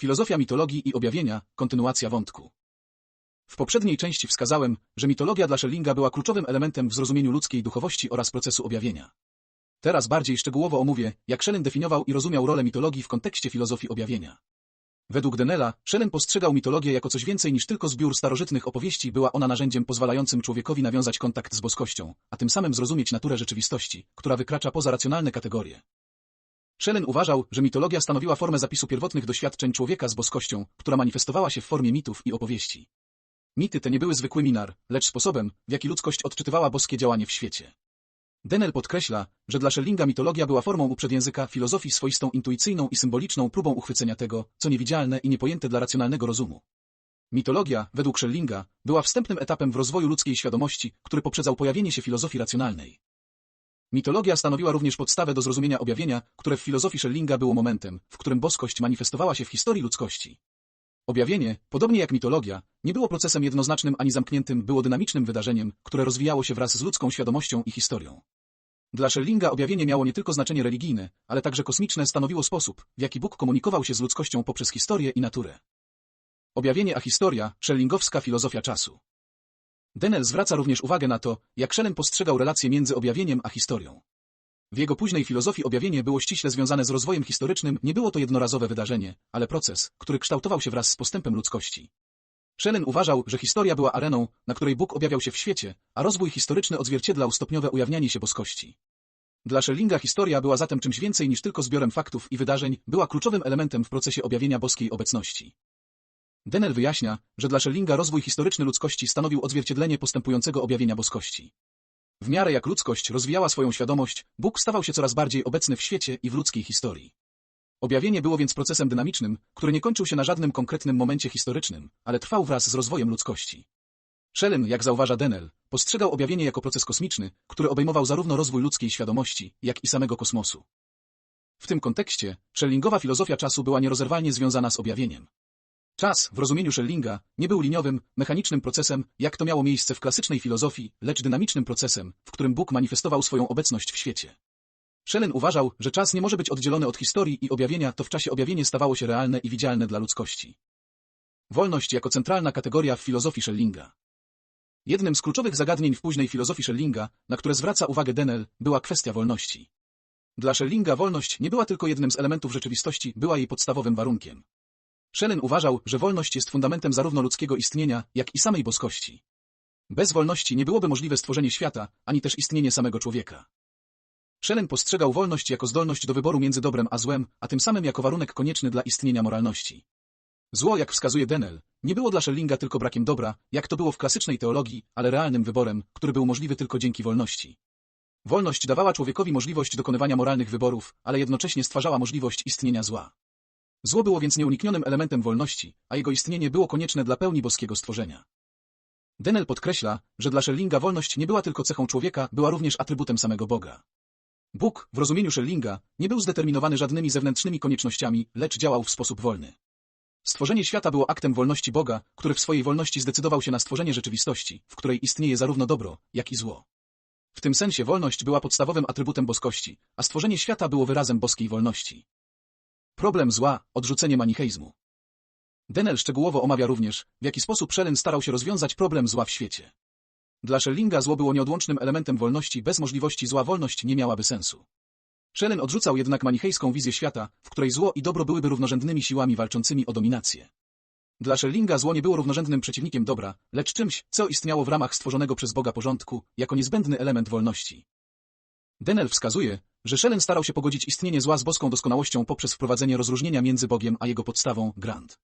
Filozofia mitologii i objawienia, kontynuacja wątku. W poprzedniej części wskazałem, że mitologia dla Schellinga była kluczowym elementem w zrozumieniu ludzkiej duchowości oraz procesu objawienia. Teraz bardziej szczegółowo omówię, jak Schelling definiował i rozumiał rolę mitologii w kontekście filozofii objawienia. Według Denela, Schelling postrzegał mitologię jako coś więcej niż tylko zbiór starożytnych opowieści, była ona narzędziem pozwalającym człowiekowi nawiązać kontakt z boskością, a tym samym zrozumieć naturę rzeczywistości, która wykracza poza racjonalne kategorie. Schelling uważał, że mitologia stanowiła formę zapisu pierwotnych doświadczeń człowieka z boskością, która manifestowała się w formie mitów i opowieści. Mity te nie były zwykłymi nar, lecz sposobem, w jaki ludzkość odczytywała boskie działanie w świecie. Denel podkreśla, że dla Schellinga mitologia była formą uprzedjęzyka filozofii swoistą intuicyjną i symboliczną próbą uchwycenia tego, co niewidzialne i niepojęte dla racjonalnego rozumu. Mitologia, według Schellinga, była wstępnym etapem w rozwoju ludzkiej świadomości, który poprzedzał pojawienie się filozofii racjonalnej. Mitologia stanowiła również podstawę do zrozumienia objawienia, które w filozofii Schellinga było momentem, w którym boskość manifestowała się w historii ludzkości. Objawienie, podobnie jak mitologia, nie było procesem jednoznacznym ani zamkniętym, było dynamicznym wydarzeniem, które rozwijało się wraz z ludzką świadomością i historią. Dla Schellinga objawienie miało nie tylko znaczenie religijne, ale także kosmiczne stanowiło sposób, w jaki Bóg komunikował się z ludzkością poprzez historię i naturę. Objawienie a historia, Schellingowska filozofia czasu. Denel zwraca również uwagę na to, jak Schelling postrzegał relacje między objawieniem a historią. W jego późnej filozofii objawienie było ściśle związane z rozwojem historycznym, nie było to jednorazowe wydarzenie, ale proces, który kształtował się wraz z postępem ludzkości. Schelling uważał, że historia była areną, na której Bóg objawiał się w świecie, a rozwój historyczny odzwierciedlał stopniowe ujawnianie się boskości. Dla Schellinga historia była zatem czymś więcej niż tylko zbiorem faktów i wydarzeń, była kluczowym elementem w procesie objawienia boskiej obecności. Denel wyjaśnia, że dla Schellinga rozwój historyczny ludzkości stanowił odzwierciedlenie postępującego objawienia boskości. W miarę jak ludzkość rozwijała swoją świadomość, Bóg stawał się coraz bardziej obecny w świecie i w ludzkiej historii. Objawienie było więc procesem dynamicznym, który nie kończył się na żadnym konkretnym momencie historycznym, ale trwał wraz z rozwojem ludzkości. Schelling, jak zauważa Denel, postrzegał objawienie jako proces kosmiczny, który obejmował zarówno rozwój ludzkiej świadomości, jak i samego kosmosu. W tym kontekście, Schellingowa filozofia czasu była nierozerwalnie związana z objawieniem. Czas, w rozumieniu Schellinga, nie był liniowym, mechanicznym procesem, jak to miało miejsce w klasycznej filozofii, lecz dynamicznym procesem, w którym Bóg manifestował swoją obecność w świecie. Schelling uważał, że czas nie może być oddzielony od historii i objawienia, to w czasie objawienie stawało się realne i widzialne dla ludzkości. Wolność jako centralna kategoria w filozofii Schellinga. Jednym z kluczowych zagadnień w późnej filozofii Schellinga, na które zwraca uwagę Denel, była kwestia wolności. Dla Schellinga wolność nie była tylko jednym z elementów rzeczywistości, była jej podstawowym warunkiem. Schelling uważał, że wolność jest fundamentem zarówno ludzkiego istnienia, jak i samej boskości. Bez wolności nie byłoby możliwe stworzenie świata, ani też istnienie samego człowieka. Schelling postrzegał wolność jako zdolność do wyboru między dobrem a złem, a tym samym jako warunek konieczny dla istnienia moralności. Zło, jak wskazuje Denel, nie było dla Schellinga tylko brakiem dobra, jak to było w klasycznej teologii, ale realnym wyborem, który był możliwy tylko dzięki wolności. Wolność dawała człowiekowi możliwość dokonywania moralnych wyborów, ale jednocześnie stwarzała możliwość istnienia zła. Zło było więc nieuniknionym elementem wolności, a jego istnienie było konieczne dla pełni boskiego stworzenia. Denel podkreśla, że dla Schellinga wolność nie była tylko cechą człowieka, była również atrybutem samego Boga. Bóg, w rozumieniu Schellinga, nie był zdeterminowany żadnymi zewnętrznymi koniecznościami, lecz działał w sposób wolny. Stworzenie świata było aktem wolności Boga, który w swojej wolności zdecydował się na stworzenie rzeczywistości, w której istnieje zarówno dobro, jak i zło. W tym sensie wolność była podstawowym atrybutem boskości, a stworzenie świata było wyrazem boskiej wolności. Problem zła, odrzucenie manicheizmu. Denel szczegółowo omawia również, w jaki sposób Schelling starał się rozwiązać problem zła w świecie. Dla Schellinga zło było nieodłącznym elementem wolności, bez możliwości zła wolność nie miałaby sensu. Schelling odrzucał jednak manichejską wizję świata, w której zło i dobro byłyby równorzędnymi siłami walczącymi o dominację. Dla Schellinga zło nie było równorzędnym przeciwnikiem dobra, lecz czymś, co istniało w ramach stworzonego przez Boga porządku, jako niezbędny element wolności. Denel wskazuje, że Schelling starał się pogodzić istnienie zła z boską doskonałością poprzez wprowadzenie rozróżnienia między Bogiem a jego podstawą, Grant.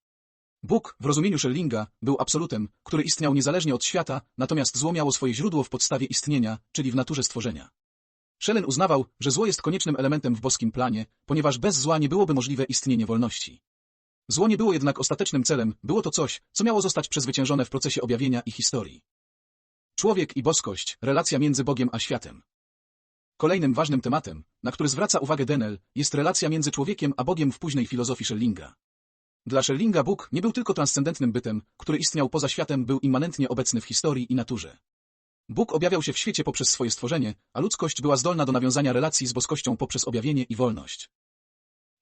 Bóg, w rozumieniu Schellinga, był absolutem, który istniał niezależnie od świata, natomiast zło miało swoje źródło w podstawie istnienia, czyli w naturze stworzenia. Schelling uznawał, że zło jest koniecznym elementem w boskim planie, ponieważ bez zła nie byłoby możliwe istnienie wolności. Zło nie było jednak ostatecznym celem, było to coś, co miało zostać przezwyciężone w procesie objawienia i historii. Człowiek i boskość, relacja między Bogiem a światem. Kolejnym ważnym tematem, na który zwraca uwagę Denel, jest relacja między człowiekiem a Bogiem w późnej filozofii Schellinga. Dla Schellinga Bóg nie był tylko transcendentnym bytem, który istniał poza światem, był immanentnie obecny w historii i naturze. Bóg objawiał się w świecie poprzez swoje stworzenie, a ludzkość była zdolna do nawiązania relacji z boskością poprzez objawienie i wolność.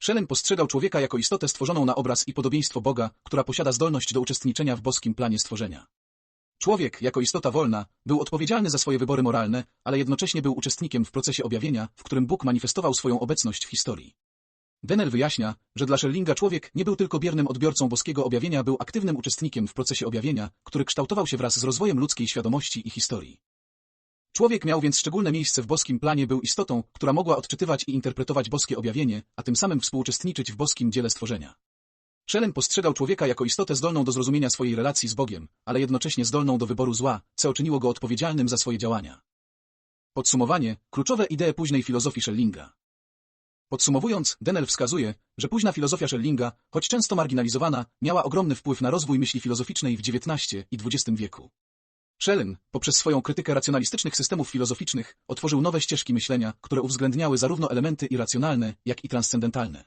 Schelling postrzegał człowieka jako istotę stworzoną na obraz i podobieństwo Boga, która posiada zdolność do uczestniczenia w boskim planie stworzenia. Człowiek, jako istota wolna, był odpowiedzialny za swoje wybory moralne, ale jednocześnie był uczestnikiem w procesie objawienia, w którym Bóg manifestował swoją obecność w historii. Denel wyjaśnia, że dla Schellinga człowiek nie był tylko biernym odbiorcą boskiego objawienia, był aktywnym uczestnikiem w procesie objawienia, który kształtował się wraz z rozwojem ludzkiej świadomości i historii. Człowiek miał więc szczególne miejsce w boskim planie, był istotą, która mogła odczytywać i interpretować boskie objawienie, a tym samym współuczestniczyć w boskim dziele stworzenia. Schelling postrzegał człowieka jako istotę zdolną do zrozumienia swojej relacji z Bogiem, ale jednocześnie zdolną do wyboru zła, co uczyniło go odpowiedzialnym za swoje działania. Podsumowanie, kluczowe idee późnej filozofii Schellinga. Podsumowując, Denel wskazuje, że późna filozofia Schellinga, choć często marginalizowana, miała ogromny wpływ na rozwój myśli filozoficznej w XIX i XX wieku. Schelling, poprzez swoją krytykę racjonalistycznych systemów filozoficznych, otworzył nowe ścieżki myślenia, które uwzględniały zarówno elementy irracjonalne, jak i transcendentalne.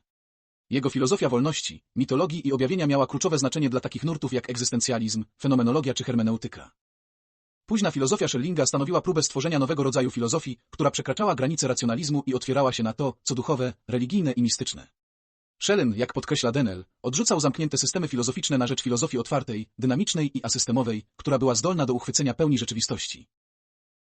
Jego filozofia wolności, mitologii i objawienia miała kluczowe znaczenie dla takich nurtów jak egzystencjalizm, fenomenologia czy hermeneutyka. Późna filozofia Schellinga stanowiła próbę stworzenia nowego rodzaju filozofii, która przekraczała granice racjonalizmu i otwierała się na to, co duchowe, religijne i mistyczne. Schelling, jak podkreśla Denel, odrzucał zamknięte systemy filozoficzne na rzecz filozofii otwartej, dynamicznej i asystemowej, która była zdolna do uchwycenia pełni rzeczywistości.